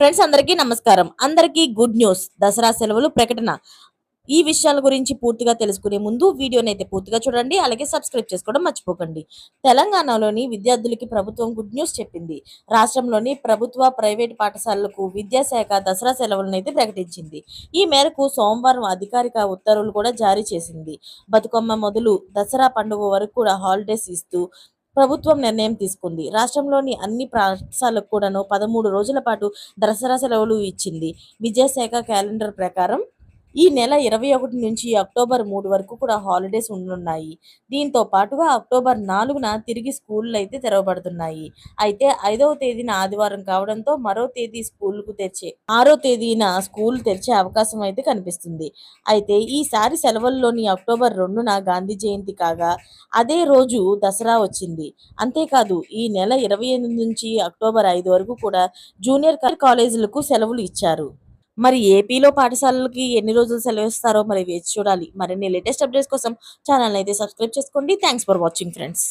Friends అందరికీ నమస్కారం. అందరికీ గుడ్ న్యూస్ దసరా సెలవులు ప్రకటన. ఈ విషయాల గురించి పూర్తిగా తెలుసుకునే ముందు వీడియోని అయితే పూర్తిగా చూడండి అలాగే సబ్స్క్రైబ్ చేసుకోవడం మర్చిపోకండి. తెలంగాణలోని విద్యార్థులకి ప్రభుత్వం గుడ్ న్యూస్ చెప్పింది. రాష్ట్రంలోని ప్రభుత్వ ప్రైవేట్ పాఠశాలలకు విద్యాశాఖ దసరా సెలవులను అయితే ప్రకటించింది. ఈ మేరకు సోమవారం అధికారిక ఉత్తర్వులు కూడా జారీ చేసింది. బతుకమ్మ మొదలు దసరా పండుగ వరకు కూడా హాలిడేస్ ఇస్తూ ప్రభుత్వం నిర్ణయం తీసుకుంది. రాష్ట్రంలోని అన్ని పాఠశాలకు కూడాను పదమూడు రోజుల పాటు దసరా సెలవులు ఇచ్చింది. విద్యాశాఖ క్యాలెండర్ ప్రకారం ఈ నెల ఇరవై ఒకటి నుంచి అక్టోబర్ మూడు వరకు కూడా హాలిడేస్ ఉండనున్నాయి దీంతో పాటుగా అక్టోబర్ నాలుగున తిరిగి స్కూళ్ళు అయితే తెరవబడుతున్నాయి. అయితే ఐదవ తేదీన ఆదివారం కావడంతో మరో తేదీ స్కూల్కు తెరిచే ఆరో తేదీన స్కూల్ తెరిచే అవకాశం అయితే కనిపిస్తుంది. అయితే ఈసారి సెలవుల్లోని అక్టోబర్ రెండున గాంధీ జయంతి కాగా అదే రోజు దసరా వచ్చింది. అంతేకాదు ఈ నెల ఇరవై ఎనిమిది నుంచి అక్టోబర్ ఐదు వరకు కూడా జూనియర్ కాలేజీలకు సెలవులు ఇచ్చారు. మరి ఏపీలో పాఠశాలలకి ఎన్ని రోజులు సెలవు ఇస్తారో మరి వేచి చూడాలి. మరిన్ని లేటెస్ట్ అప్డేట్స్ కోసం ఛానల్ అయితే సబ్స్క్రైబ్ చేసుకోండి. Thanks for watching friends